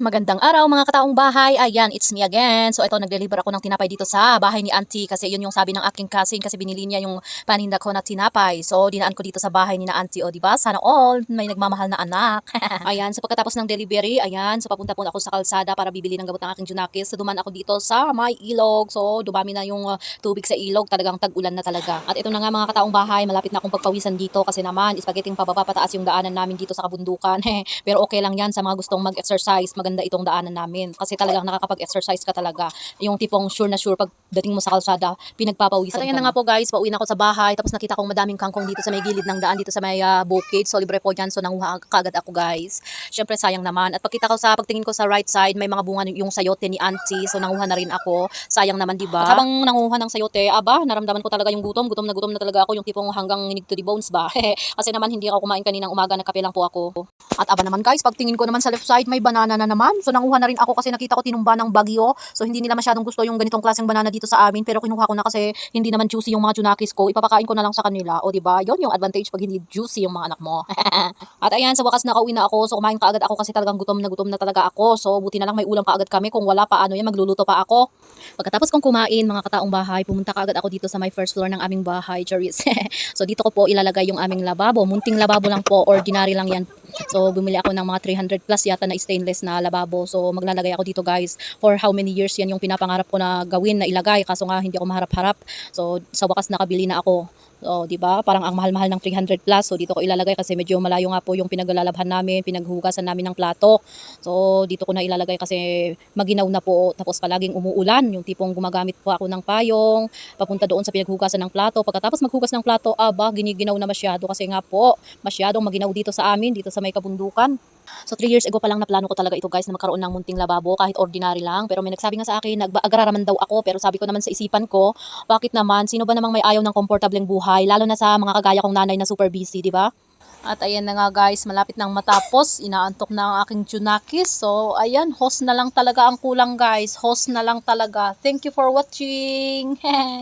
Magandang araw mga kataong bahay. Ayan, it's me again. So ito, nag-deliver ako ng tinapay dito sa bahay ni auntie kasi yun yung sabi ng aking cousin kasi binili niya yung paninda ko na tinapay. So dinaan ko dito sa bahay ni na auntie. O diba? Sana all may nagmamahal na anak. ayan, so pagkatapos ng delivery, ayan, so papunta po ako sa kalsada para bibili ng gamot ng aking junakis. So duman ako dito sa may ilog. So dumami na yung uh, tubig sa ilog. Talagang tag-ulan na talaga. At ito na nga mga kataong bahay, malapit na akong pagpawisan dito kasi naman spaghetti pababa pataas yung daanan namin dito sa kabundukan. Pero okay lang yan sa mga gustong mag-exercise. Maganda itong daanan namin. Kasi talagang nakakapag-exercise ka talaga. Yung tipong sure na sure pagdating mo sa kalsada, pinagpapawisan At na nga po guys, pauwi na ako sa bahay. Tapos nakita kong madaming kangkong dito sa may gilid ng daan, dito sa may uh, bukid. So libre po dyan. So nanguha kagad ako guys. Syempre sayang naman. At pagkita ko sa, pagtingin ko sa right side, may mga bunga yung sayote ni auntie. So nanguha na rin ako. Sayang naman, di ba? Habang nanguha ng sayote, aba, naramdaman ko talaga yung gutom. Gutom na gutom na talaga ako. Yung tipong hanggang hinig to the bones ba? Kasi naman hindi ako kumain kaninang umaga, nagkape lang po ako. At aba naman guys, pagtingin ko naman sa left side, may banana na naman. So nanguha na rin ako kasi nakita ko tinumba ng bagyo. So hindi nila masyadong gusto yung ganitong klaseng banana dito sa amin. Pero kinuha ko na kasi hindi naman juicy yung mga junakis ko. Ipapakain ko na lang sa kanila. O ba? Yon yung advantage pag hindi juicy yung mga anak mo. At ayan, sa wakas nakauwi na ako. So kumain kaagad ako kasi talagang gutom na gutom na talaga ako. So buti na lang may ulam kaagad kami. Kung wala pa ano yan, magluluto pa ako. Pagkatapos kong kumain, mga kataong bahay, pumunta kaagad ako dito sa my first floor ng aming bahay, Charis. so dito ko po ilalagay yung aming lababo. Munting lababo lang po, ordinary lang yan. So bumili ako ng mga 300 plus yata na stainless na lababo. So maglalagay ako dito guys. For how many years yan yung pinapangarap ko na gawin, na ilagay. Kaso nga hindi ako maharap-harap. So sa wakas nakabili na ako. So, 'di ba? Parang ang mahal-mahal ng 300 plus. So dito ko ilalagay kasi medyo malayo nga po yung pinaglalabhan namin, pinaghugasan namin ng plato. So dito ko na ilalagay kasi maginaw na po tapos palaging umuulan, yung tipong gumagamit po ako ng payong papunta doon sa pinaghugasan ng plato. Pagkatapos maghugas ng plato, aba, giniginaw na masyado kasi nga po, masyadong maginaw dito sa amin, dito sa may kabundukan. So 3 years ago pa lang naplano ko talaga ito guys na magkaroon ng munting lababo kahit ordinary lang. Pero may nagsabi nga sa akin, nag-agraraman daw ako. Pero sabi ko naman sa isipan ko, bakit naman? Sino ba namang may ayaw ng komportableng buhay? Lalo na sa mga kagaya kong nanay na super busy, di ba? At ayan na nga guys, malapit nang matapos. Inaantok na ang aking junakis. So ayan, host na lang talaga ang kulang guys. Host na lang talaga. Thank you for watching.